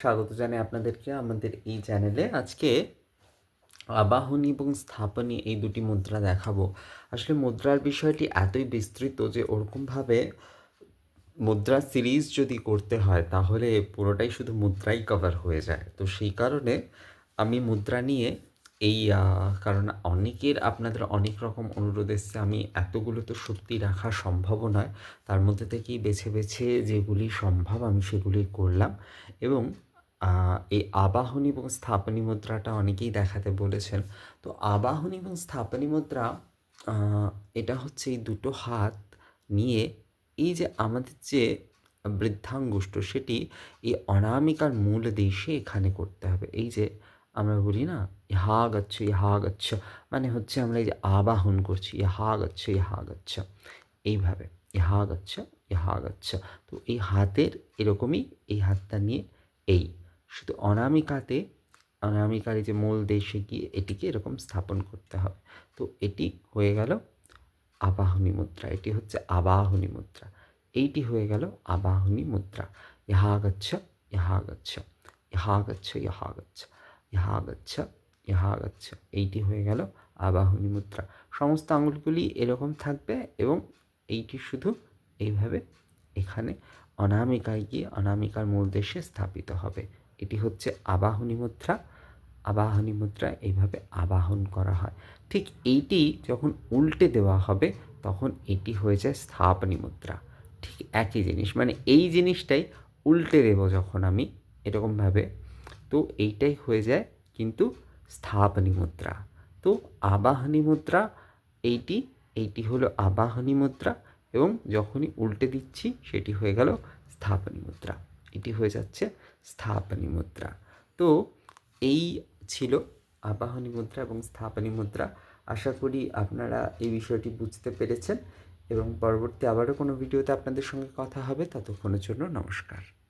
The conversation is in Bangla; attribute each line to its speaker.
Speaker 1: স্বাগত জানাই আপনাদেরকে আমাদের এই চ্যানেলে। আজকে আবাহনী এবং স্থাপনী এই দুটি মুদ্রা দেখাবো। আসলে মুদ্রার বিষয়টি এতই বিস্তৃত যে ওরকমভাবে মুদ্রা সিরিজ যদি করতে হয়, তাহলে পুরোটাই শুধু মুদ্রাই কভার হয়ে যায়। তো সেই কারণে আমি মুদ্রা নিয়ে এই কারণ অনেকের আপনাদের অনেক রকম অনুরোধ এসছে, আমি এতগুলো তো সত্যি রাখা সম্ভব নয়। তার মধ্যে থেকেই বেছে বেছে যেগুলি সম্ভব আমি সেগুলি করলাম এবং এই আবাহনী এবং স্থাপনী মুদ্রাটা অনেকেই দেখাতে বলেছেন। তো আবাহনী এবং স্থাপনী মুদ্রা এটা হচ্ছে এই দুটো হাত নিয়ে এই যে আমাদের যে বৃদ্ধাঙ্গুষ্ঠ, সেটি এই অনামিকার মূল দেশে এখানে করতে হবে। এই যে আমরা বলি না ইহা গচ্ছ ইহা গচ্ছ মানে হচ্ছে আমরা এই যে আবাহন করছি ইহা গচ্ছ ইহা গচ্ছ এইভাবে ইহা গচ্ছ ইহা গচ্ছ তো এই হাতের এরকমই এই হাতটা নিয়ে এই। শুধু অনামিকাতে, অনামিকার যে মূল দেশে গিয়ে এটিকে এরকম স্থাপন করতে হবে। তো এটি হয়ে গেল আবাহনী মুদ্রা, এটি হচ্ছে আবাহনী মুদ্রা। এইটি হয়ে গেল আবাহনী মুদ্রা। ইহা গচ্ছ ইহা গচ্ছ ইহা গচ্ছ ইহা গচ্ছ ইহা ইহা এইটি হয়ে গেল আবাহনী মুদ্রা। সমস্ত আঙুলগুলি এরকম থাকবে এবং এইটি শুধু এইভাবে এখানে অনামিকায় গিয়ে অনামিকার মূল দেশে স্থাপিত হবে। এটি হচ্ছে আবাহনী মুদ্রা। আবাহনী মুদ্রা এইভাবে আবাহন করা হয়। ঠিক এইটি যখন উল্টে দেওয়া হবে, তখন এটি হয়ে যায় স্থাপনী মুদ্রা। ঠিক একই জিনিস মানে এই জিনিসটাই উল্টে দেবো যখন আমি এরকমভাবে। তো এইটাই হয়ে যায় কিন্তু স্থাপনী মুদ্রা। তো আবাহনী মুদ্রা এইটি এইটি হলো আবাহনী মুদ্রা এবং যখনই উল্টে দিচ্ছি, সেটি হয়ে গেল স্থাপনী মুদ্রা। এটি হয়ে যাচ্ছে স্থাপনী মুদ্রা। তো এই ছিল আবাহনী মুদ্রা এবং স্থাপনী মুদ্রা। আশা করি আপনারা এই বিষয়টি বুঝতে পেরেছেন এবং পরবর্তী আবারও কোনো ভিডিওতে আপনাদের সঙ্গে কথা হবে। ততক্ষণের জন্য নমস্কার।